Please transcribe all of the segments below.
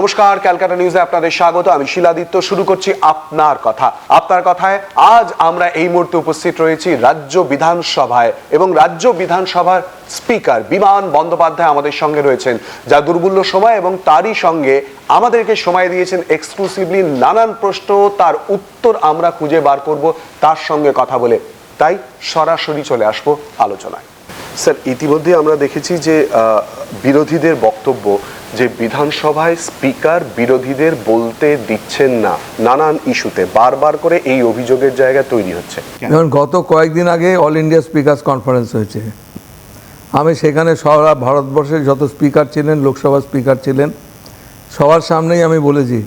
নমস্কার, ক্যালকাটা নিউজে আপনাদের স্বাগত। আমি শিলাদিত্য, শুরু করছি আপনার কথা। আপনার কথায় আজ আমরা এই মুহূর্তে উপস্থিত রয়েছি রাজ্য বিধানসভায় এবং রাজ্য বিধানসভার স্পিকার বিমান বন্দ্যোপাধ্যায় আমাদের সঙ্গে রয়েছেন, যা দুর্মূল্য সময় এবং তারই সঙ্গে আমাদেরকে সময় দিয়েছেন এক্সক্লুসিভলি নানান প্রশ্ন, তার উত্তর আমরা খুঁজে বার করব, তার সঙ্গে কথা বলে। তাই সরাসরি চলে আসব আলোচনায়। স্যার, ইতিমধ্যে আমরা দেখেছি যে বিরোধীদের বক্তব্য যে বিধানসভায় স্পিকার বিরোধীদের বলতে দিচ্ছেন না, নানান ইস্যুতে বারবার করে এই অভিযোগের জায়গা তৈরি হচ্ছে। যেমন গত কয়েকদিন আগে অল ইন্ডিয়া স্পিকার্স কনফারেন্স হয়েছে। আমি সেখানে সারা ভারতবর্ষের যত স্পিকার ছিলেন, লোকসভা স্পিকার ছিলেন, সবার সামনেই আমি বলেছি,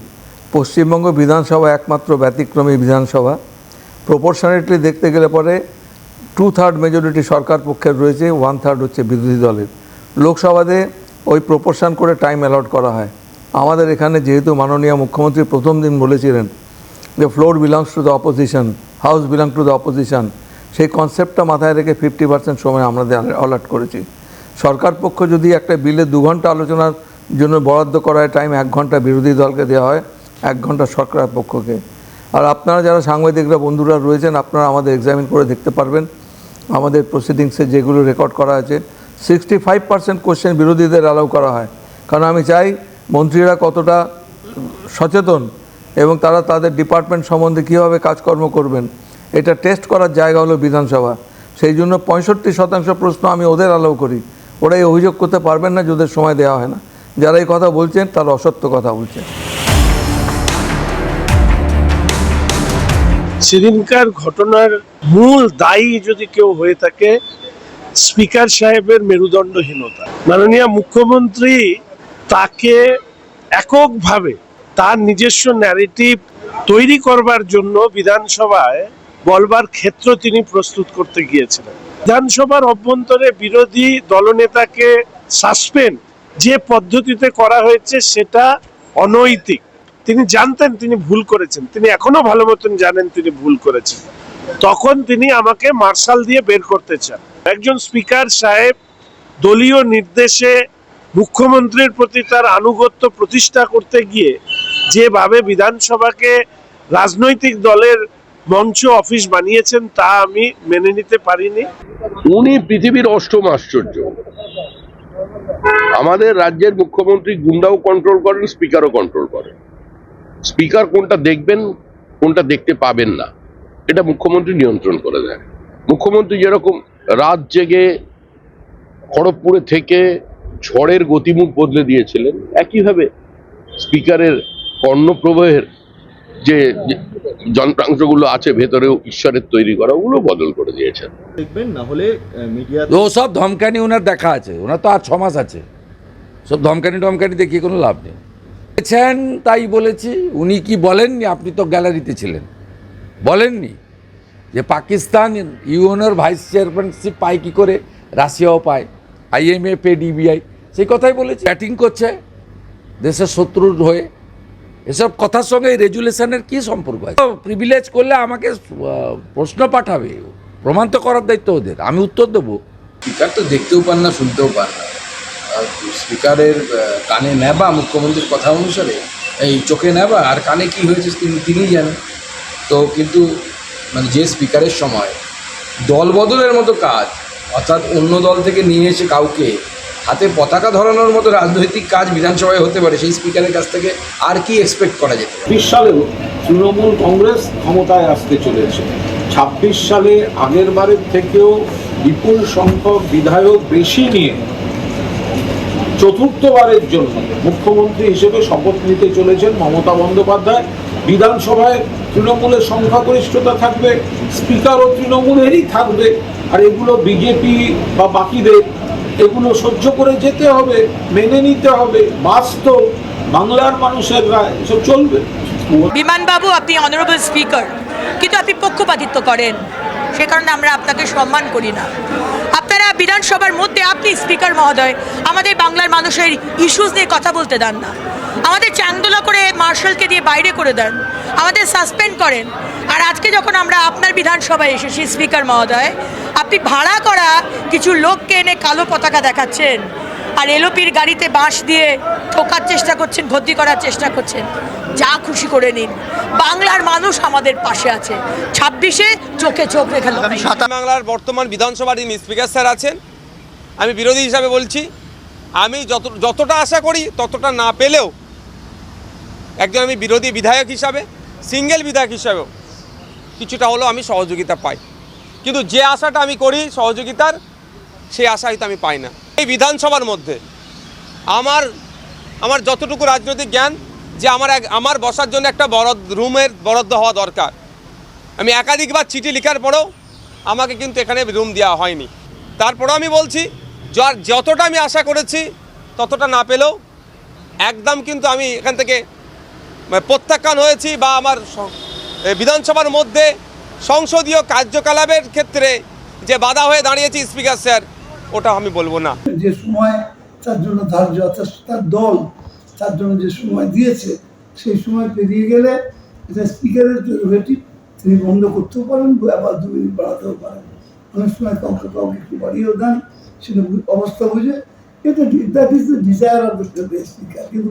পশ্চিমবঙ্গ বিধানসভা একমাত্র ব্যতিক্রমী বিধানসভা। প্রপোর্শনালিটি দেখতে গেলে পরে টু থার্ড মেজরিটি সরকার পক্ষের রয়েছে ওয়ান থার্ড হচ্ছে বিরোধী দলের। লোকসভাতে ওই প্রপোর্শন করে টাইম অ্যালট করা হয়। আমাদের এখানে যেহেতু মাননীয় মুখ্যমন্ত্রী প্রথম দিন বলেছিলেন যে floor belongs to the opposition house belong to the opposition সেই কনসেপ্টটা মাথায় রেখে ফিফটি পার্সেন্ট সময় আমাদের অ্যালার্ট করেছি। সরকার পক্ষ যদি একটা বিলে দু ঘণ্টা আলোচনার জন্য বরাদ্দ করা হয় টাইম এক ঘণ্টা বিরোধী দলকে দেওয়া হয়, এক ঘণ্টা সরকার পক্ষকে। আর আপনারা যারা সাংবাদিকরা, বন্ধুরা রয়েছেন, আপনারা আমাদের এক্সামিন করে দেখতে পারবেন। আমাদের প্রসিডিংসে যেগুলো রেকর্ড করা আছে সিক্সটি ফাইভ পার্সেন্ট কোশ্চেন বিরোধীদের অ্যালাউ করা হয়। কারণ আমি চাই মন্ত্রীরা কতটা সচেতন এবং তারা তাদের ডিপার্টমেন্ট সম্বন্ধে কীভাবে কাজকর্ম করবেন। এটা টেস্ট করার জায়গা হলো বিধানসভা। সেই জন্য পঁয়ষট্টি শতাংশ প্রশ্ন আমি ওদের অ্যালাউ করি। ওরা এই অভিযোগ করতে পারবেন না যদি সময় দেওয়া হয় না। যারা এই কথা বলছেন তারা অসত্য কথা বলছেন। সেদিনকার ঘটনার মূল দায়ী যদি কেউ হয়ে থাকে, স্পিকার সাহেবের মেরুদণ্ডহীনতা। মাননীয় মুখ্যমন্ত্রী তাকে এককভাবে তার নিজস্ব ন্যারেটিভ তৈরি করবার জন্য বিধানসভায় বলবার ক্ষেত্র তিনি প্রস্তুত করতে গিয়েছিলেন। বিধানসভার অভ্যন্তরে বিরোধী দলনেতাকে সাসপেন্ড যে পদ্ধতিতে করা হয়েছে, সেটা অনৈতিক। তিনি জানতেন, তিনি ভুল করেছেন। তিনি এখনও ভালো মতন জানেন তিনি ভুল করেছেন। তখন তিনি আমাকে মার্শাল দিয়ে বের করতে চান। একজন স্পিকার সাহেব দলীয় নির্দেশে মুখ্যমন্ত্রীর প্রতি তার আনুগত্য প্রতিষ্ঠা করতে গিয়ে যেভাবে বিধানসভাকে রাজনৈতিক দলের মঞ্চ অফিস বানিয়েছেন, তা আমি মেনে নিতে পারিনি। উনি পৃথিবীর অষ্টম আশ্চর্য। আমাদের রাজ্যের মুখ্যমন্ত্রী গুন্ডাও কন্ট্রোল করেন স্পিকারও কন্ট্রোল করেন। স্পিকার কোনটা দেখবেন কোনটা দেখতে পাবেন না। এটা মুখ্যমন্ত্রী নিয়ন্ত্রণ করে দেয়। মুখ্যমন্ত্রী যেরকম রাত জেগে খড়গপুরে থেকে ঝড়ের গতিমুখ বদলে দিয়েছিলেন একইভাবে স্পিকারের কর্ণপ্রবাহের যে যন্ত্রাংশগুলো আছে ভেতরেও ঈশ্বরের তৈরি করা ওগুলো বদল করে দিয়েছেন। দেখবেন না হলে মিডিয়া তো সব ধমকানি ওনার দেখা আছে ওনার তো আর ছ মাস আছে। সব ধমকানি টমকানি দেখিয়ে কোনো লাভ নেই। বলেছেন, তাই বলেছি। উনি কি বলেননি? আপনি তো গ্যালারিতে ছিলেন। বলেননি যে পাকিস্তান ইউএনওর ভাইস চেয়ারম্যানশিপ পায় কী করে? রাশিয়াও পায় আইএমএফ এ ডিবিআই। সেই কথাই বলেছে। ব্যাটিং করছে দেশের শত্রুর হয়ে। এসব কথার সঙ্গে এই রেজুলেশনের কি সম্পর্ক আছে? প্রিভিলেজ করলে আমাকে প্রশ্ন পাঠাবে। প্রমাণ তো করার দায়িত্ব ওদের। আমি উত্তর দেবো। স্পিকার তো দেখতেও পান না, শুনতেও পান না। স্পিকারের কানে নেবা মুখ্যমন্ত্রীর কথা অনুসারে, এই চোখে নেবা আর কানে কি হয়েছে তিনি, তিনিই জানেন তো কিন্তু মানে যে স্পিকারের সময় দল বদলের মতো কাজ, অর্থাৎ অন্য দল থেকে নিয়ে এসে কাউকে হাতে পতাকা ধরানোর মতো রাজনৈতিক কাজ বিধানসভায় হতে পারে, সেই স্পিকারের কাছ থেকে আর কি এক্সপেক্ট করা যেতে? ছাব্বিশ সালেও তৃণমূল কংগ্রেস ক্ষমতায় আসতে চলেছে ছাব্বিশ সালে আগের বারের থেকেও বিপুল সংখ্যক বিধায়ক বেশি নিয়ে চতুর্থবারের জন্য মুখ্যমন্ত্রী হিসেবে শপথ নিতে চলেছেন মমতা বন্দ্যোপাধ্যায়। বিধানসভায় তৃণমূলের সংখ্যাগরিষ্ঠতা থাকবে, স্পিকারও তৃণমূলেরই থাকবে, আর এগুলো বিজেপি বা বাকিদের, এগুলো সহ্য করে যেতে হবে, মেনে নিতে হবে, বাস্তব, বাংলার মানুষের রায়, এসব চলবে। বিমানবাবু, আপনি অনারেবল স্পিকার কিন্তু আপনি পক্ষপাতিত্ব করেন, সে কারণে আমরা আপনাকে সম্মান করি না। আপনারা বিধানসভার মধ্যে আপনি স্পিকার মহোদয়, আমাদের বাংলার মানুষের ইস্যুস নিয়ে কথা বলতে দেন না। আমাদের চ্যাংদোলা করে মার্শালকে দিয়ে বাইরে করে দেন, আমাদের সাসপেন্ড করেন। আর আজকে যখন আমরা আপনার বিধানসভায় এসেছি, স্পিকার মহোদয়, আপনি ভাড়া করা কিছু লোককে এনে কালো পতাকা দেখাচ্ছেন। আর এলোপির গাড়িতে বাঁশ দিয়ে ঠোকার চেষ্টা করছেন, ভর্তি করার চেষ্টা করছেন। যা খুশি করে নিন। বাংলার মানুষ আমাদের পাশে আছে। ছাব্বিশে চোখে চোখ রেখে। বাংলার বর্তমান বিধানসভার যিনি স্পিকার স্যার আছেন আমি বিরোধী হিসাবে বলছি আমি যত যতটা আশা করি ততটা না পেলেও একজন আমি বিরোধী বিধায়ক হিসাবে সিঙ্গেল বিধায়ক হিসাবেও কিছুটা হলেও আমি সহযোগিতা পাই। কিন্তু যে আশাটা আমি করি সহযোগিতার সেই আশা হয়তো আমি পাই না। এই বিধানসভার মধ্যে আমার আমার যতটুকু রাজনৈতিক জ্ঞান যে আমার এক আমার বসার জন্য একটা বরাদ্দ রুমের বরাদ্দ হওয়া দরকার। আমি একাধিকবার চিঠি লেখার পরেও আমাকে কিন্তু এখানে রুম দেওয়া হয়নি। তারপরেও আমি বলছি, যার যতটা আমি আশা করেছি, ততটা না পেলেও একদম কিন্তু আমি এখান থেকে মানে প্রত্যাখ্যান হয়েছি বা আমার বিধানসভার মধ্যে সংসদীয় কার্যকলাপের ক্ষেত্রে যে বাধা হয়ে দাঁড়িয়েছি স্পিকার স্যার, ওটা আমি বলব না। যে সময় তার জন্য ধার্য তার দল তার জন্য যে সময় দিয়েছে, সেই সময় পেরিয়ে গেলে এটা স্পিকারের প্রেরোগেটিভ তিনি বন্ধ করতেও পারেন আবার দু মিনিট বাড়াতেও পারেন। অনেক সময় কাউকে কাউকে একটু বাড়িয়েও দেন, সেটা অবস্থা বুঝে। এটা that is the desire of the speaker কিন্তু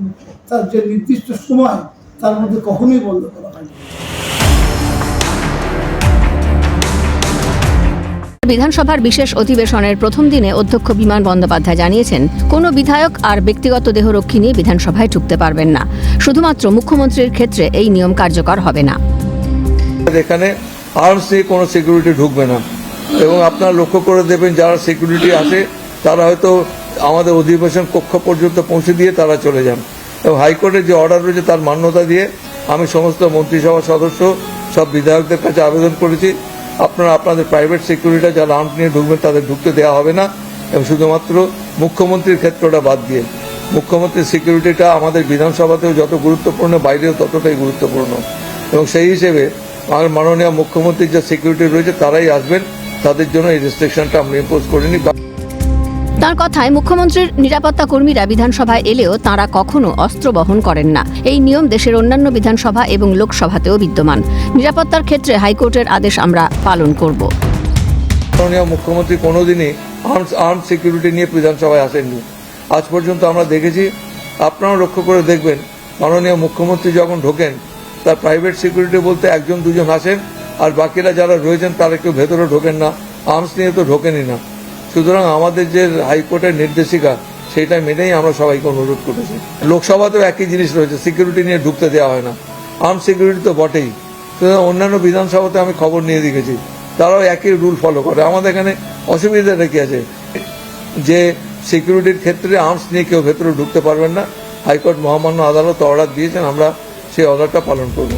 তার যে নির্দিষ্ট সময়, তার মধ্যে কখনোই বন্ধ করা হয়নি। বিধানসভার বিশেষ অধিবেশনের প্রথম দিনে অধ্যক্ষ বিমান বন্দ্যোপাধ্যায় জানিয়েছেন, কোনো বিধায়ক আর ব্যক্তিগত দেহরক্ষী নিয়ে বিধানসভায় ঢুকতে পারবেন না। শুধুমাত্র মুখ্যমন্ত্রীর ক্ষেত্রে এই নিয়ম কার্যকর হবে না। এখানে আর্মস নিয়ে কোনো সিকিউরিটি ঢুকবে না। এবং আপনারা লক্ষ্য করে দেবেন, যারা সিকিউরিটি আসে তারা হয়তো আমাদের অধিবেশন কক্ষ পর্যন্ত পৌঁছে দিয়ে তারা চলে যান। এবং হাইকোর্টের যে অর্ডার রয়েছে, তার মান্যতা দিয়ে আমি সমস্ত মন্ত্রিসভার সদস্য, সব বিধায়কদের কাছে আবেদন করেছি। আপনারা আপনাদের প্রাইভেট সিকিউরিটি যারা আর্মস নিয়ে ঢুকবেন তাদের ঢুকতে দেওয়া হবে না। এবং শুধুমাত্র মুখ্যমন্ত্রীর ক্ষেত্রটা বাদ দিয়ে, মুখ্যমন্ত্রীর সিকিউরিটিটা আমাদের বিধানসভাতেও যত গুরুত্বপূর্ণ, বাইরেও ততটাই গুরুত্বপূর্ণ। এবং সেই হিসেবে আমার মাননীয় মুখ্যমন্ত্রীর যে সিকিউরিটি রয়েছে, তারাই আসবেন। তাদের জন্য এই রেস্ট্রিকশনটা আমরা ইম্পোজ করিনি। তার কথায় মুখ্যমন্ত্রীর নিরাপত্তা কর্মীরা বিধানসভায় এলেও তাঁরা কখনো অস্ত্র বহন করেন না। এই নিয়ম দেশের অন্যান্য বিধানসভা এবং লোকসভাতেও বিদ্যমান। নিরাপত্তার ক্ষেত্রে হাইকোর্টের আদেশ আমরা পালন করব। মুখ্যমন্ত্রী কোনোদিনই আর্মস আর্ম সিকিউরিটি নিয়ে বিধানসভায় আসেননি। আজ পর্যন্ত আমরা দেখেছি, আপনারাও লক্ষ্য করে দেখবেন, মাননীয় মুখ্যমন্ত্রী যখন ঢোকেন, তার প্রাইভেট সিকিউরিটি বলতে একজন দুজন আসেন, আর বাকিরা যারা রয়েছেন তারা কেউ ভেতরে ঢোকেন না। আর্মস নিয়ে তো ঢোকেনই না। সুতরাং আমাদের যে হাইকোর্টের নির্দেশিকা সেটা মেনেই আমরা সবাইকে অনুরোধ করেছি। লোকসভাতেও একই জিনিস রয়েছে, সিকিউরিটি নিয়ে ঢুকতে দেওয়া হয় না। আর্ম সিকিউরিটি তো বটেই। সুতরাং অন্যান্য বিধানসভাতে আমি খবর নিয়ে দেখেছি, তারাও একই রুল ফলো করে। আমাদের এখানে অসুবিধাটা কি আছে? যে সিকিউরিটির ক্ষেত্রে আর্মস নিয়ে কেউ ভেতরে ঢুকতে পারবেন না। হাইকোর্ট মহামান্য আদালত অর্ডার দিয়েছেন, আমরা সেই অর্ডারটা পালন করব।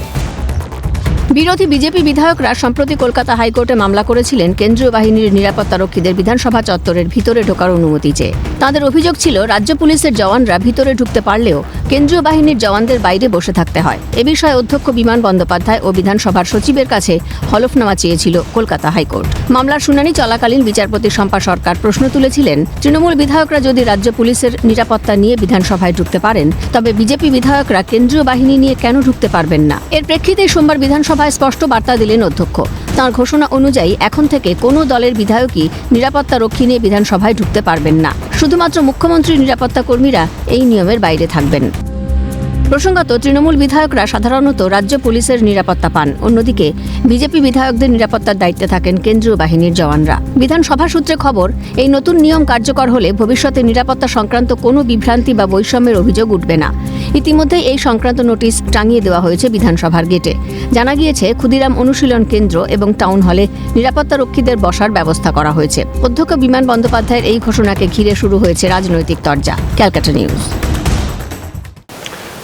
বিরোধী বিজেপি বিধায়করা সম্প্রতি কলকাতা হাইকোর্টে মামলা করেছিলেন কেন্দ্রীয় বাহিনীর নিরাপত্তারক্ষীদের বিধানসভা চত্বরের ভিতরে ঢোকার অনুমতি চেয়ে। তাদের অভিযোগ ছিল, রাজ্য পুলিশের জওয়ানরা ভিতরে ঢুকতে পারলেও কেন্দ্রীয় বাহিনীর জওয়ানদের বাইরে বসে থাকতে হয়। এ বিষয়ে অধ্যক্ষ বিমান বন্দ্যোপাধ্যায় ও বিধানসভার সচিবের কাছে হলফনামা চেয়েছিল কলকাতা হাইকোর্ট। মামলার শুনানি চলাকালীন বিচারপতি শম্পা সরকার প্রশ্ন তুলেছিলেন, তৃণমূল বিধায়করা যদি রাজ্য পুলিশের নিরাপত্তা নিয়ে বিধানসভায় ঢুকতে পারেন, তবে বিজেপি বিধায়করা কেন্দ্রীয় বাহিনী নিয়ে কেন ঢুকতে পারবেন না? এর প্রেক্ষিতে সোমবার বিধানসভায় স্পষ্ট বার্তা দিলেন অধ্যক্ষ। তার ঘোষণা অনুযায়ী এখন থেকে কোনো দলের বিধায়কই নিরাপত্তা রক্ষী নিয়ে বিধানসভায় ঢুকতে পারবেন না। শুধুমাত্র মুখ্যমন্ত্রীর নিরাপত্তা কর্মীরা এই নিয়মের বাইরে থাকবেন। প্রসঙ্গত, তৃণমূল বিধায়করা সাধারণত রাজ্য পুলিশের নিরাপত্তা পান। অন্যদিকে, বিজেপি বিধায়কদের নিরাপত্তার দায়িত্বে থাকেন কেন্দ্রীয় বাহিনীর জওয়ানরা। বিধানসভা সূত্রে খবর, এই নতুন নিয়ম কার্যকর হলে ভবিষ্যতে নিরাপত্তা সংক্রান্ত কোনো বিভ্রান্তি বা বৈষম্যের অভিযোগ উঠবে না। ইতিমধ্যে এই সংক্রান্ত নোটিশ টাঙিয়ে দেওয়া হয়েছে বিধানসভার গেটে। জানা গিয়েছে, ক্ষুদিরাম অনুশীলন কেন্দ্র এবং টাউন হলে নিরাপত্তা রক্ষীদের বসার ব্যবস্থা করা হয়েছে। অধ্যক্ষ বিমান বন্দ্যোপাধ্যায়ের এই ঘোষণাকে ঘিরে শুরু হয়েছে রাজনৈতিক তরজা। ক্যালকাটা নিউজ।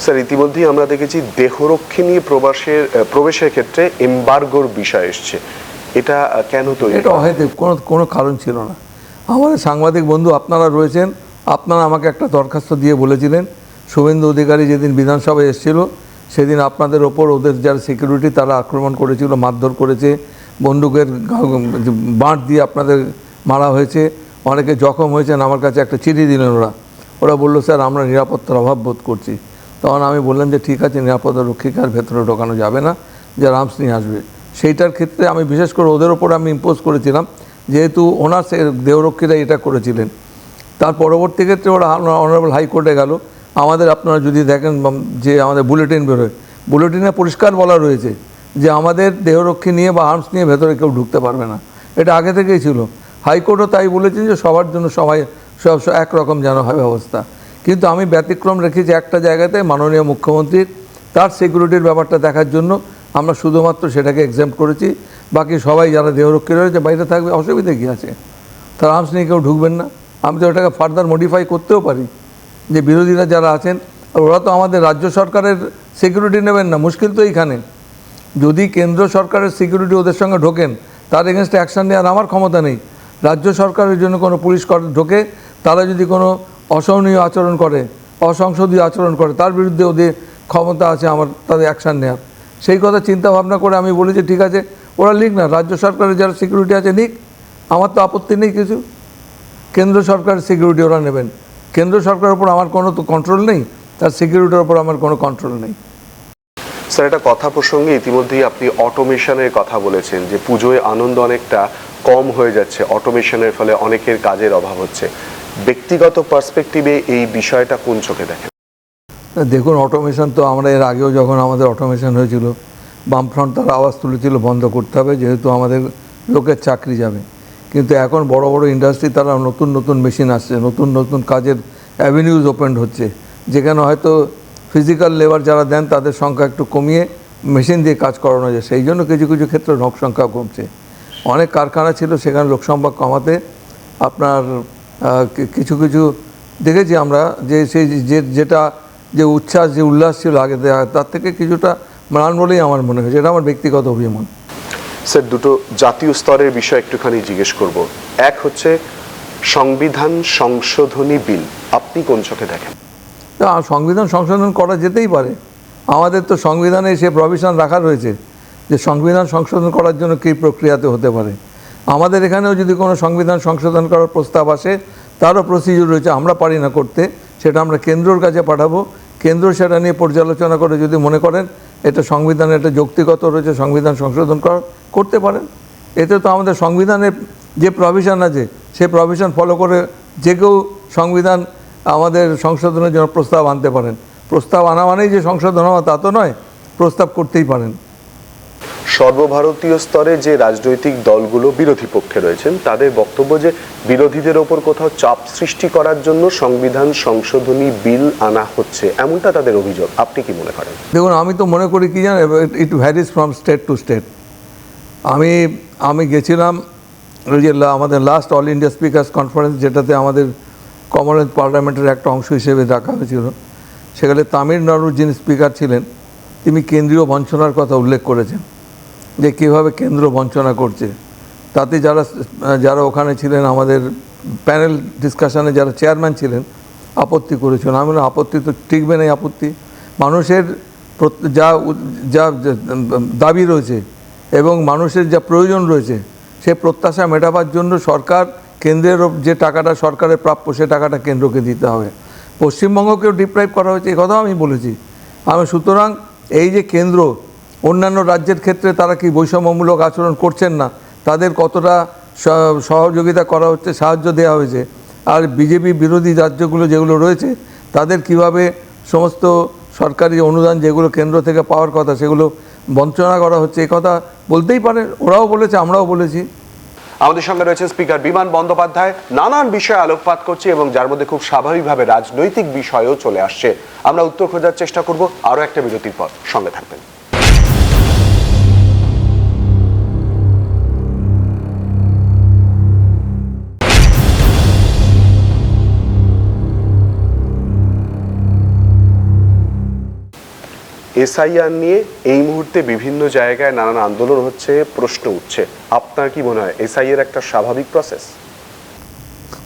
স্যার ইতিমধ্যেই আমরা দেখেছি দেহরক্ষী নিয়ে প্রবাসের প্রবেশের ক্ষেত্রে এম্বার্গোর বিষয় এসছে। এটা কেন তৈরি এটা হয়তো কোনো কোনো কারণ ছিল না। আমাদের সাংবাদিক বন্ধু আপনারা রয়েছেন আপনারা আমাকে একটা দরখাস্ত দিয়ে বলেছিলেন শুভেন্দু অধিকারী যেদিন বিধানসভায় এসেছিল সেদিন আপনাদের ওপর ওদের যারা সিকিউরিটি তারা আক্রমণ করেছিল মারধর করেছে বন্দুকের বাঁট দিয়ে আপনাদের মারা হয়েছে অনেকে জখম হয়েছেন আমার কাছে একটা চিঠি দিলেন ওরা। ওরা বলল স্যার আমরা নিরাপত্তার অভাব বোধ করছি। তখন আমি বললাম যে ঠিক আছে নিরাপত্তা রক্ষিকার ভেতরে ঢোকানো যাবে না, যে রামস নিয়ে আসবে। সেইটার ক্ষেত্রে আমি বিশেষ করে ওদের ওপর আমি ইম্পোজ করেছিলাম, যেহেতু ওনার দেহরক্ষীরা এটা করেছিলেন। তার পরবর্তী ক্ষেত্রে ওরা অনারেবল হাইকোর্টে গেল। আমাদের আপনারা যদি দেখেন যে আমাদের বুলেটিন বেরোয় বুলেটিনে পরিষ্কার বলা রয়েছে যে আমাদের দেহরক্ষী নিয়ে বা আর্মস নিয়ে ভেতরে কেউ ঢুকতে পারবে না। এটা আগে থেকেই ছিল। হাইকোর্টও তাই বলেছেন যে সবার জন্য সবাই সব সব একরকম যেন হয় ব্যবস্থা। কিন্তু আমি ব্যতিক্রম রেখেছি একটা জায়গাতে মাননীয় মুখ্যমন্ত্রীর। তার সিকিউরিটির ব্যাপারটা দেখার জন্য আমরা শুধুমাত্র সেটাকে এক্সাম করেছি। বাকি সবাই যারা দেহরক্ষী রয়েছে, বাইরে থাকবে, অসুবিধা কী আছে? তার আর্মস নিয়ে কেউ ঢুকবেন না। আমি তো এটাকে ফার্দার মডিফাই করতেও পারি। যে বিরোধীরা যারা আছেন, ওরা তো আমাদের রাজ্য সরকারের সিকিউরিটি নেবেন না, মুশকিল তো এইখানে। যদি কেন্দ্র সরকারের সিকিউরিটি ওদের সঙ্গে ঢোকেন, তার এগেনস্টে অ্যাকশন নেওয়ার আমার ক্ষমতা নেই। রাজ্য সরকারের জন্য কোনো পুলিশ ঢোকে, তারা যদি কোনো অসহনীয় আচরণ করে অসংসদীয় আচরণ করে, তার বিরুদ্ধে ওদের ক্ষমতা আছে আমার, তাদের অ্যাকশান নেওয়ার সেই কথা চিন্তা ভাবনা করে আমি বলেছি ঠিক আছে, ওরা লিখ না, রাজ্য সরকারের যারা সিকিউরিটি আছে, নিক। আমার তো আপত্তি নেই কিছু। কেন্দ্র সরকারের সিকিউরিটি ওরা নেবেন। কেন্দ্র সরকারের উপর আমার কোনো তো কন্ট্রোল নেই, তার সিকিউরিটির উপর আমার কোনো কন্ট্রোল নেই। স্যার, একটা কথা প্রসঙ্গে ইতিমধ্যেই আপনি অটোমেশনের কথা বলেছেন, যে পুজোয় আনন্দ অনেকটা কম হয়ে যাচ্ছে। অটোমেশনের ফলে অনেকের কাজের অভাব হচ্ছে। ব্যক্তিগত পার্সপেক্টিভে এই বিষয়টা কোন চোখে দেখেন দেখুন, অটোমেশন তো আমরা এর আগেও যখন আমাদের অটোমেশন হয়েছিল, বামফ্রন্ট তারা আওয়াজ তুলেছিল, বন্ধ করতে হবে, যেহেতু আমাদের লোকের চাকরি যাবে। কিন্তু এখন বড় বড় ইন্ডাস্ট্রি তারা নতুন নতুন মেশিন আসছে, নতুন নতুন কাজের অ্যাভিনিউজ ওপেন হচ্ছে, যেখানে হয়তো ফিজিক্যাল লেবার যারা দেন তাদের সংখ্যা একটু কমিয়ে মেশিন দিয়ে কাজ করানো যায়। সেই জন্য কিছু কিছু ক্ষেত্রে লোক সংখ্যা কমছে। অনেক কারখানা ছিল, সেখানে লোক সংখ্যা কমাতে আপনার কিছু কিছু দেখেছি আমরা যে সেই যে যেটা যে উচ্ছ্বাস যে উল্লাস ছিল আগে তার থেকে কিছুটা ম্লান বলেই আমার মনে হয়েছে। এটা আমার ব্যক্তিগত অভিমত। স্যার দুটো জাতীয় স্তরের বিষয় একটুখানি জিজ্ঞেস করব। এক হচ্ছে সংবিধান সংশোধনী বিল। আপনি কোন চোখে দেখেন? তা সংবিধান সংশোধন করা যেতেই পারে। আমাদের তো সংবিধানে সে প্রভিশন রাখা রয়েছে যে সংবিধান সংশোধন করার জন্য কী প্রক্রিয়াতে হতে পারে। আমাদের এখানেও যদি কোনো সংবিধান সংশোধন করার প্রস্তাব আসে, তারও প্রসিডিউর রয়েছে, আমরা পারি না করতে। সেটা আমরা কেন্দ্রর কাছে পাঠাবো। কেন্দ্র সেটা নিয়ে পর্যালোচনা করে যদি মনে করেন, এটা সংবিধানের একটা যৌক্তিগত রয়েছে, সংবিধান সংশোধন করা, করতে পারেন। এতে তো আমাদের সংবিধানের যে প্রভিশন আছে, সে প্রভিশন ফলো করে যে কেউ সংবিধান আমাদের সংশোধনের জন্য প্রস্তাব আনতে পারেন। প্রস্তাব আনা মানেই যে সংশোধন হওয়া, তা তো নয়, প্রস্তাব করতেই পারেন। সর্বভারতীয় স্তরে যে রাজনৈতিক দলগুলো বিরোধী পক্ষে রয়েছেন, তাদের বক্তব্য যে বিরোধীদের ওপর কোথাও চাপ সৃষ্টি করার জন্য সংবিধান সংশোধনী বিল আনা হচ্ছে, এমনটা তাদের অভিযোগ। আপনি কি মনে করেন? দেখুন, আমি তো মনে করি কি জানেন it varies from state to state আমি আমি গেছিলাম আমাদের last all India speakers conference যেটাতে আমাদের কমনওয়েলথ পার্লামেন্টের একটা অংশ হিসেবে ডাকা হয়েছিল। সেখানে তামিলনাড়ুর যিনি স্পিকার ছিলেন, তিনি কেন্দ্রীয় বঞ্চনার কথা উল্লেখ করেছেন। যে কীভাবে কেন্দ্র বঞ্চনা করছে। তাতে যারা যারা ওখানে ছিলেন, আমাদের প্যানেল ডিসকাশনে যারা চেয়ারম্যান ছিলেন, আপত্তি করেছেন। আমি আপত্তি তো টিকবে না আপত্তি। মানুষের যা যা দাবি রয়েছে এবং মানুষের যা প্রয়োজন রয়েছে, সে প্রত্যাশা মেটাবার জন্য সরকার, কেন্দ্রের যে টাকাটা সরকারের প্রাপ্য, সে টাকাটা কেন্দ্রকে দিতে হবে। পশ্চিমবঙ্গকেও ডিপ্রাইভ করা হয়েছে এই কথাও আমি বলেছি। আমি, সুতরাং এই যে কেন্দ্র অন্যান্য রাজ্যের ক্ষেত্রে তারা কি বৈষম্যমূলক আচরণ করছেন না? তাদের কতটা সহযোগিতা করা হচ্ছে, সাহায্য দেওয়া হয়েছে? আর বিজেপি বিরোধী রাজ্যগুলো যেগুলো রয়েছে, তাদের কীভাবে সমস্ত সরকারি অনুদান যেগুলো কেন্দ্র থেকে পাওয়ার কথা সেগুলো বঞ্চনা করা হচ্ছে এই কথা বলতেই পারে ওরাও বলেছে, আমরাও বলেছি। আমাদের সঙ্গে রয়েছে স্পিকার বিমান বন্দ্যোপাধ্যায়, নানান বিষয়ে আলোকপাত করছে এবং যার মধ্যে খুব স্বাভাবিকভাবে রাজনৈতিক বিষয়ও চলে আসছে। আমরা উত্তর খোঁজার চেষ্টা করব, আরও একটা বিরতির পর, সঙ্গে থাকবেন। এসআইআর নিয়ে এই মুহূর্তে বিভিন্ন জায়গায় নানান আন্দোলন হচ্ছে, প্রশ্ন উঠছে। আপনার কি মনে হয়, এসআইআর একটা স্বাভাবিক প্রসেস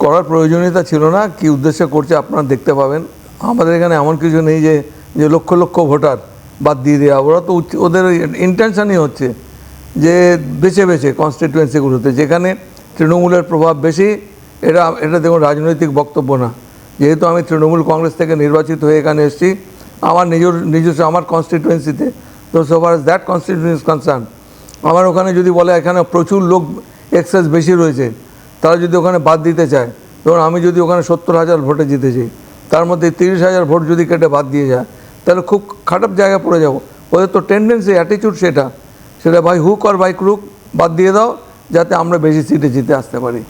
করার প্রয়োজনীয়তা ছিল না, কি উদ্দেশ্যে করছে আপনারা দেখতে পাবেন। আমাদের এখানে এমন কিছু নেই যে যে লক্ষ লক্ষ ভোটার বাদ দিয়ে দেওয়া। ওরা তো ওদের ইন্টেনশনই হচ্ছে যে বেছে বেছে কনস্টিটুয়েন্সিগুলোতে যেখানে তৃণমূলের প্রভাব বেশি এটা এটা দেখুন রাজনৈতিক বক্তব্য না। যেহেতু আমি তৃণমূল কংগ্রেস থেকে নির্বাচিত হয়ে এখানে এসেছি আমার নিজের, নিজস্ব, আমার কনস্টিটুয়েন্সিতে তো সোভার দ্যাট কনস্টিটুয়েন্সি কনসার্ন আমার ওখানে যদি বলে এখানে প্রচুর লোক এক্সেস বেশি রয়েছে, তারা যদি ওখানে বাদ দিতে চায়, ধরুন আমি যদি ওখানে সত্তর হাজার ভোটে জিতেছি, তার মধ্যে তিরিশ হাজার ভোট যদি কেটে বাদ দিয়ে যায়, তাহলে খুব খারাপ জায়গায় পড়ে যাব। ওদের তো টেন্ডেন্সি অ্যাটিচিউড সেটা। সেটা ভাই হুক আর বাই ক্রুক বাদ দিয়ে দাও, যাতে আমরা বেশি সিটে জিতে আসতে পারি।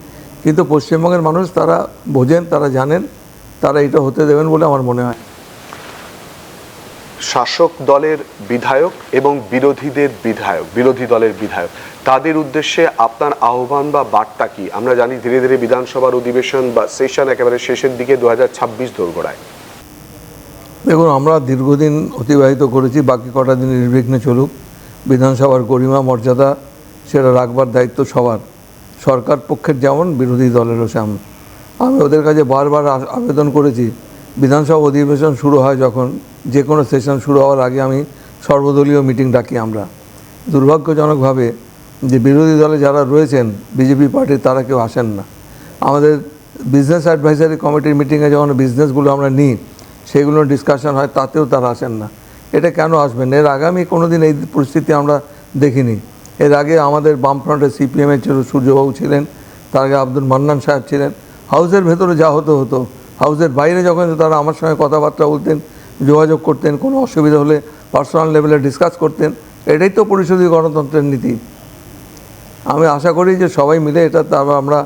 কিন্তু পশ্চিমবঙ্গের মানুষ, তারা বোঝেন, তারা জানেন, তারা এটা হতে দেবেন বলে আমার মনে হয়। শাসক দলের বিধায়ক এবং বিরোধীদের বিধায়ক, বিরোধী দলের বিধায়ক। তাদের উদ্দেশ্যে আপনার আহ্বান বা বার্তা কি? আমরা জানি ধীরে ধীরে বিধানসভার অধিবেশন বা সেশন একেবারে শেষের দিকে দু হাজার ছাব্বিশ দোরগোড়ায়। দেখুন, আমরা দীর্ঘদিন অতিবাহিত করেছি, বাকি কটা দিন নির্বিঘ্নে চলুক। বিধানসভার গরিমা, মর্যাদা, সেটা রাখবার দায়িত্ব সবার। সরকার পক্ষের যেমন বিরোধী দলেরও সেমন আমি ওদের কাছে বারবার আবেদন করেছি বিধানসভা অধিবেশন শুরু হয় যখন যে কোনো সেশন শুরু হওয়ার আগে আমি সর্বদলীয় মিটিং ডাকি আমরা। দুর্ভাগ্যজনকভাবে যে বিরোধী দলে যারা রয়েছেন বিজেপি পার্টির তারা কেউ আসেন না। আমাদের বিজনেস অ্যাডভাইজারি কমিটির মিটিংয়ে যখন বিজনেসগুলো আমরা নিই, সেগুলো ডিসকাশন হয়, তাতেও তারা আসেন না। এটা কেন আসবেন? এর আগামী কোনো দিন এই পরিস্থিতি আমরা দেখিনি। এর আগে আমাদের বামফ্রন্টের সিপিএমের ছিল সূর্যবাবু ছিলেন, তার আগে আব্দুল মান্নান সাহেব ছিলেন। হাউসের ভেতরে যা হতো হতো। হাউসের বাইরে যখন তারা আমার সঙ্গে কথাবার্তা বলতেন যোগাযোগ করতেন কোনো অসুবিধা হলে পার্সোনাল লেভেলে ডিসকাস করতেন এটাই তো পরিষদীয় গণতন্ত্রের নীতি। আমি আশা করি যে সবাই মিলে এটা তারপর আমরা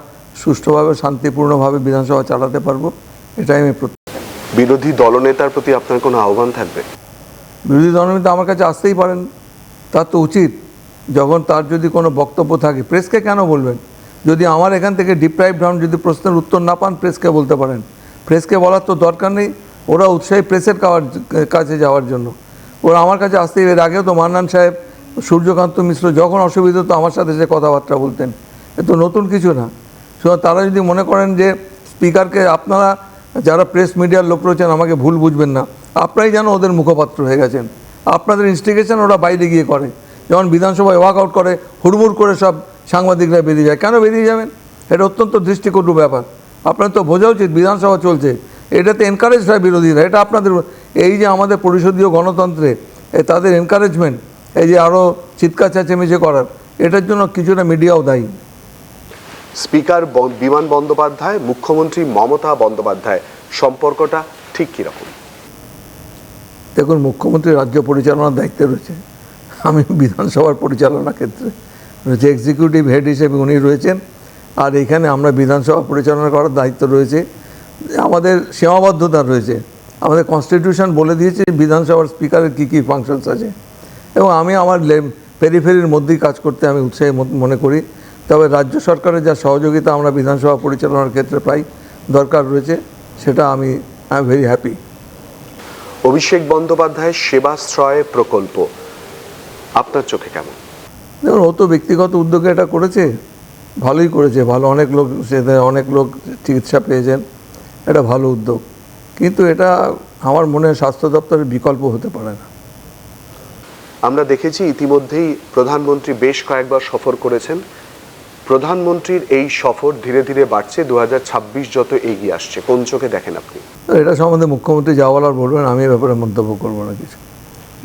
সুষ্ঠুভাবে শান্তিপূর্ণভাবে বিধানসভা চালাতে পারব এটাই আমি বিরোধী দলনেতার প্রতি আপনার কোনো আহ্বান থাকবে? বিরোধী দলনেতা আমার কাছে আসতেই পারেন তার তো উচিত। যখন তার যদি কোনো বক্তব্য থাকে প্রেসকে কেন বলবেন? যদি আমার এখান থেকে ডিপ্রাইভ ডাউন যদি প্রশ্নের উত্তর না পান প্রেসকে বলতে পারেন। প্রেসকে বলার তো দরকার নেই। ওরা উৎসাহী প্রেসের কাছে যাওয়ার জন্য। ওরা আমার কাছে আসতে, এর আগেও তো মান্নান সাহেব, সূর্যকান্ত মিশ্র যখন অসুবিধা হতো আমার সাথে সে কথাবার্তা বলতেন। এ তো নতুন কিছু না। সুতরাং তারা যদি মনে করেন যে, স্পিকারকে আপনারা যারা প্রেস মিডিয়ার লোক রয়েছেন, আমাকে ভুল বুঝবেন না। আপনারাই যেন ওদের মুখপাত্র হয়ে গেছেন। আপনাদের ইনস্টিগেশন ওরা বাইরে গিয়ে করে। যেমন বিধানসভায় ওয়াক আউট করে, হুড়মুড় করে সব সাংবাদিকরা বেরিয়ে যায়। কেন বেরিয়ে যাবেন? এটা অত্যন্ত দৃষ্টিকটু ব্যাপার। আপনার তো বোঝা উচিত বিধানসভা চলছে। এটাতে এনকারেজ হয় বিরোধীরা। এটা আপনাদের এই যে আমাদের পরিষদীয় গণতন্ত্রে এ তাদের এনকারেজমেন্ট এই যে আরও চিৎকার চেঁচেমেচে করার এটার জন্য কিছুটা মিডিয়াও দায়ী। স্পিকার বিমান বন্দ্যোপাধ্যায় মুখ্যমন্ত্রী মমতা বন্দ্যোপাধ্যায় সম্পর্কটা ঠিক কীরকম? দেখুন মুখ্যমন্ত্রী রাজ্য পরিচালনার দায়িত্বে রয়েছে। আমি বিধানসভার পরিচালনা ক্ষেত্রে রয়েছে। এক্সিকিউটিভ হেড হিসেবে উনি রয়েছেন। আর এখানে আমরা বিধানসভা পরিচালনা করার দায়িত্ব রয়েছে। আমাদের সীমাবদ্ধতা রয়েছে। আমাদের কনস্টিটিউশন বলে দিয়েছে বিধানসভার স্পিকারের কী কী ফাংশনস আছে। এবং আমি আমার পেরিফেরির মধ্যেই কাজ করতে আমি উৎসাহী মনে করি। তবে রাজ্য সরকারের যা সহযোগিতা আমরা বিধানসভা পরিচালনার ক্ষেত্রে পাই দরকার রয়েছে সেটা আমি I am very happy Abhishek বন্দ্যোপাধ্যায়ের সেবাশ্রয় প্রকল্প আপনার চোখে কেমন? দেখুন ও তো ব্যক্তিগত উদ্যোগে এটা করেছে। ভালোই করেছে ভালো। অনেক লোক অনেক লোক চিকিৎসা পেয়েছেন। এটা ভালো উদ্যোগ। কিন্তু এটা আমার মনে হয় স্বাস্থ্য দপ্তরের বিকল্প হতে পারে না। আমরা দেখেছি ইতিমধ্যেই প্রধানমন্ত্রী বেশ কয়েকবার সফর করেছেন। প্রধানমন্ত্রীর এই সফর ধীরে ধীরে বাড়ছে। দু হাজার ছাব্বিশ যত এগিয়ে আসছে কোন চোখে দেখেন আপনি? এটা সম্বন্ধে মুখ্যমন্ত্রী যা বলার বলবেন আমি এ ব্যাপারে মন্তব্য করব না কিছু।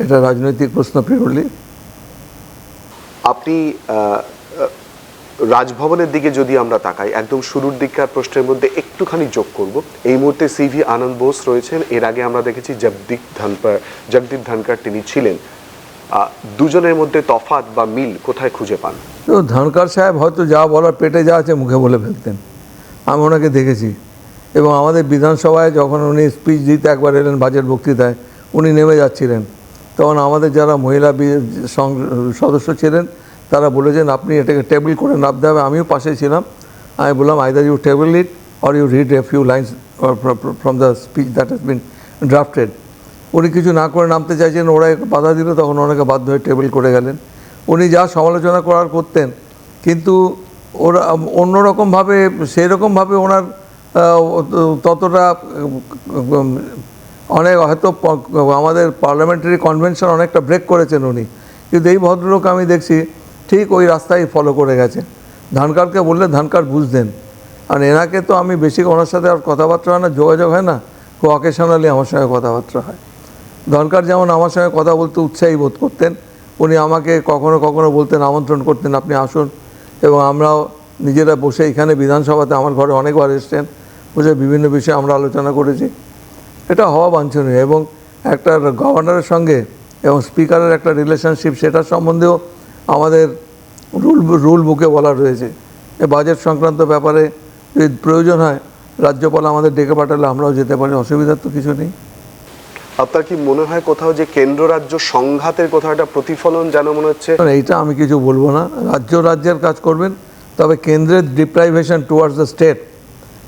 এটা রাজনৈতিক প্রশ্ন পিওরলি আপনি রাজভবনের দিকে যদি আমরা তাকাই, একদম শুরুর দিককার প্রশ্নের মধ্যে একটুখানি যোগ করব। এই মুহূর্তে সিভি আনন্দ বোস রয়েছেন। এর আগে আমরা দেখেছি জগদীপ ধনকর জগদীপ ধনকর তিনি ছিলেন। দুজনের মধ্যে তফাৎ বা মিল কোথায় খুঁজে পান? ধনকার সাহেব হয়তো যা বলার পেটে যা আছে মুখে বলে ফেলতেন। আমি ওনাকে দেখেছি। এবং আমাদের বিধানসভায় যখন উনি স্পিচ দিতে একবার এলেন বাজেট বক্তৃতায়, উনি নেমে যাচ্ছিলেন। তখন আমাদের যারা মহিলা সদস্য ছিলেন তারা বলেছেন আপনি এটাকে টেবিল করে নামতে হবে। আমিও পাশে ছিলাম। আমি বললাম either you table it or you read a few lines from the speech that has been drafted উনি কিছু না করে নামতে চাইছেন, ওরা বাধা দিল, তখন অনেকে বাধ্য হয়ে টেবিল করে গেলেন। উনি যা সমালোচনা করার করতেন, কিন্তু ওরা, অন্যরকমভাবে, সেরকমভাবে ওনার ততটা অনেক হয়তো আমাদের পার্লামেন্টারি কনভেনশন অনেকটা ব্রেক করেছেন উনি। কিন্তু এই ভদ্রলোক আমি দেখছি ঠিক ওই রাস্তায় ফলো করে গেছে। ধানকারকে বললে, ধানকার বুঝতেন আর এনাকে তো আমি বেশি ওনার সাথে আর কথাবার্তা হয় না, যোগাযোগ হয় না, খুব অকেশনালি আমার সঙ্গে কথাবার্তা হয়। দরকার যেমন আমার সঙ্গে কথা বলতে উৎসাহী বোধ করতেন, উনি আমাকে কখনো কখনো বলতেন, আমন্ত্রণ করতেন, আপনি আসুন। এবং আমরাও নিজেরা বসে এখানে বিধানসভাতে, আমার ঘরে অনেকবার এসছেন, বসে বিভিন্ন বিষয়ে আমরা আলোচনা করেছি। এটা হওয়া বাঞ্ছনীয় এবং একটা গভর্নরের সঙ্গে এবং স্পিকারের একটা রিলেশনশিপ সেটার সম্বন্ধেও আমাদের রুল রুল বুকে বলা রয়েছে। এ বাজেট সংক্রান্ত ব্যাপারে যদি প্রয়োজন হয় রাজ্যপাল আমাদের ডেকে পাঠালে আমরাও যেতে পারি অসুবিধার তো কিছু নেই। আপনার কি মনে হয় কোথাও যে কেন্দ্র রাজ্য সংঘাতের কোথাও একটা প্রতিফলন যেন মনে হচ্ছে? এইটা আমি কিছু বলব না। রাজ্য রাজ্যের কাজ করবেন তবে কেন্দ্রের ডিপ্রাইভেশন টুয়ার্ডস দ্য স্টেট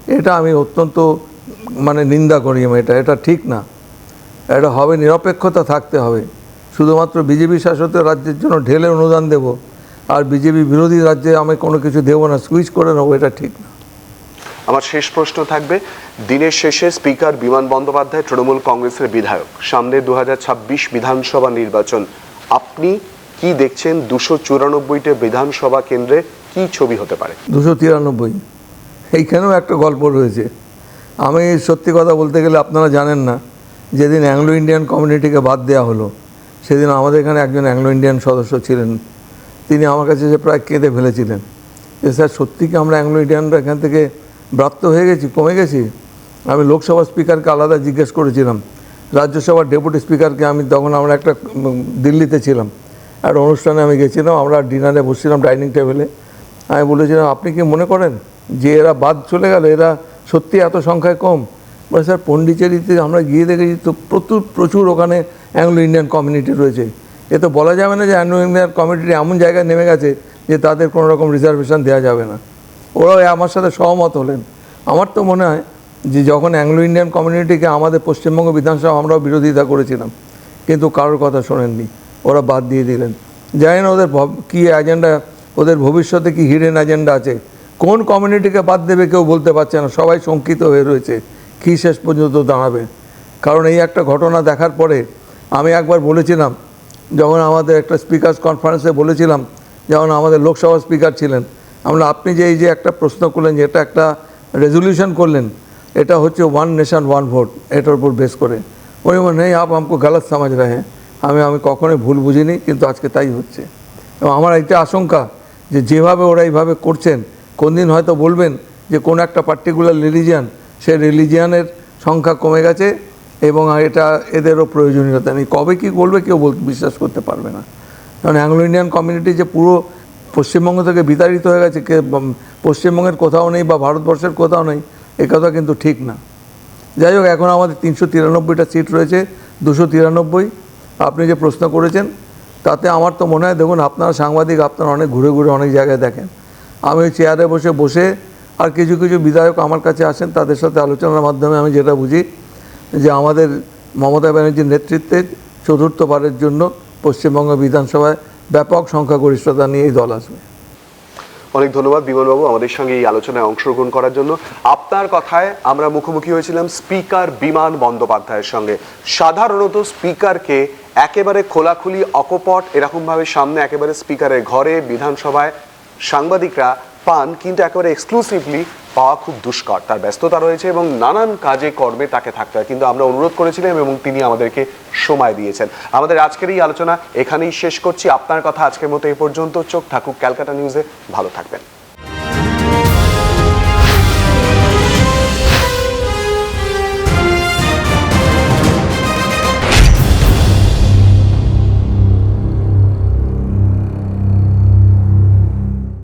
এটা আমি অত্যন্ত মানে নিন্দা করি আমি এটা এটা ঠিক না। এটা হবে নিরপেক্ষতা থাকতে হবে। শুধুমাত্র বিজেপি শাসিত রাজ্যের জন্য ঢেলে অনুদান দেব আর বিজেপি বিরোধী রাজ্যে আমি কোনো কিছু দেবো না সুইচ করে নেব এটা ঠিক না। আমার শেষ প্রশ্ন থাকবে দিনের শেষে স্পিকার বিমান বন্দ্যোপাধ্যায় তৃণমূল কংগ্রেসের বিধায়ক। সামনে দু হাজার ছাব্বিশ বিধানসভা নির্বাচন। আপনি কি দেখছেন দুশো চুরানব্বইটে বিধানসভা কেন্দ্রে কি ছবি হতে পারে? দুশো তিরানব্বই। এইখানেও একটা গল্প রয়েছে। আমি সত্যি কথা বলতে গেলে আপনারা জানেন না যেদিন অ্যাংলো ইন্ডিয়ান কমিউনিটিকে বাদ দেওয়া হলো সেদিন আমাদের এখানে একজন অ্যাংলো ইন্ডিয়ান সদস্য ছিলেন। তিনি আমার কাছে এসে প্রায় কেঁদে ফেলেছিলেন। যে, স্যার, সত্যি কি আমরা অ্যাংলো ইন্ডিয়ানরা এখান থেকে ব্রাত্য হয়ে গেছি, কমে গেছি? আমি লোকসভা স্পিকারকে আলাদা জিজ্ঞেস করেছিলাম। রাজ্যসভার ডেপুটি স্পিকারকে আমি তখন আমরা একটা দিল্লিতে ছিলাম। একটা অনুষ্ঠানে আমি গেছিলাম, আমরা ডিনারে বসছিলাম ডাইনিং টেবিলে। আমি বলেছিলাম, আপনি কি মনে করেন যে, এরা বাদ চলে গেল? এরা সত্যি এত সংখ্যায় কম? বলে, স্যার, পন্ডিচেরিতে আমরা গিয়ে দেখেছি তো প্রচুর প্রচুর ওখানে অ্যাংলো ইন্ডিয়ান কমিউনিটি রয়েছে। এ তো বলা যাবে না যে অ্যাংলো ইন্ডিয়ান কমিউনিটি এমন জায়গায় নেমে গেছে যে তাদের কোনো রকম রিজার্ভেশন দেওয়া যাবে না। ওরাও আমার সাথে সহমত হলেন। আমার তো মনে হয় যে যখন অ্যাংলো ইন্ডিয়ান কমিউনিটিকে আমাদের পশ্চিমবঙ্গ বিধানসভা আমরাও বিরোধিতা করেছিলাম, কিন্তু কারোর কথা শোনেননি। ওরা বাদ দিয়ে দিলেন। জানি না ওদের কী এজেন্ডা ওদের ভবিষ্যতে কি হিডেন এজেন্ডা আছে? কোন কমিউনিটিকে বাদ দেবে কেউ বলতে পারছে না। সবাই শঙ্কিত হয়ে রয়েছে। কী শেষ পর্যন্ত দাঁড়াবে? কারণ এই একটা ঘটনা দেখার পরে আমি একবার বলেছিলাম, যখন আমাদের একটা স্পিকার্স কনফারেন্সে বলেছিলাম, যখন আমাদের লোকসভা স্পিকার ছিলেন আমরা আপনি যে এই যে একটা প্রশ্ন করলেন যে এটা একটা রেজলিউশন করলেন, এটা হচ্ছে ওয়ান নেশন ওয়ান ভোট এটার উপর বেস করে। উনি বলেন নেই, আপ আমকো গালত সমাজ রহে আমি আমি কখনোই ভুল বুঝিনি, কিন্তু আজকে তাই হচ্ছে। এবং আমার এটা আশঙ্কা যে যেভাবে ওরা এইভাবে করছেন, কোন দিন হয়তো বলবেন যে কোন একটা পার্টিকুলার রিলিজিয়ান সে রিলিজিয়ানের সংখ্যা কমে গেছে এবং এটা এদেরও প্রয়োজনীয়তা নেই। কবে কি বলবে কেউ বল বিশ্বাস করতে পারবে না। কারণ অ্যাংলো ইন্ডিয়ান কমিউনিটি যে পুরো পশ্চিমবঙ্গ থেকে বিতাড়িত হয়ে গেছে, কে পশ্চিমবঙ্গের কোথাও নেই বা ভারতবর্ষের কোথাও নেই, এ কথা কিন্তু ঠিক না। যাই হোক, এখন আমাদের তিনশো তিরানব্বইটা সিট রয়েছে, দুশো তিরানব্বই। আপনি যে প্রশ্ন করেছেন, তাতে আমার তো মনে হয়, দেখুন, আপনারা সাংবাদিক, আপনারা অনেক ঘুরে ঘুরে অনেক জায়গায় দেখেন। আমি ওই চেয়ারে বসে বসে আর কিছু কিছু বিধায়ক আমার কাছে আসেন, তাদের সাথে আলোচনার মাধ্যমে আমি যেটা বুঝি যে আমাদের মমতা ব্যানার্জির নেতৃত্বে চতুর্থবারের জন্য পশ্চিমবঙ্গ বিধানসভায় ব্যাপক সংখ্যাগরিষ্ঠতা নিয়ে এই দল আসবে। অনেক ধন্যবাদ বিমলবাবু আমাদের সঙ্গে এই আলোচনায় অংশগ্রহণ করার জন্য। আপনার কথায় আমরা মুখোমুখি হয়েছিলাম স্পিকার বিমান বন্দ্যোপাধ্যায়ের সঙ্গে। সাধারণত স্পিকারকে একেবারে খোলাখুলি অকপট, এরকমভাবে সামনে একেবারে স্পিকারের ঘরে, বিধানসভায় সাংবাদিকরা পান, কিন্তু একেবারে এক্সক্লুসিভলি পাওয়া খুব দুষ্কর। তার ব্যস্ততা রয়েছে এবং নানান কাজে কর্মে তাকে থাকতে হয়। কিন্তু আমরা অনুরোধ করেছিলাম এবং তিনি আমাদেরকে সময় দিয়েছেন। আমাদের আজকের এই আলোচনা এখানেই শেষ করছি। আপনার কথা আজকের মতো এই পর্যন্ত। চোখ থাকুক ক্যালকাটা নিউজে। ভালো থাকবেন।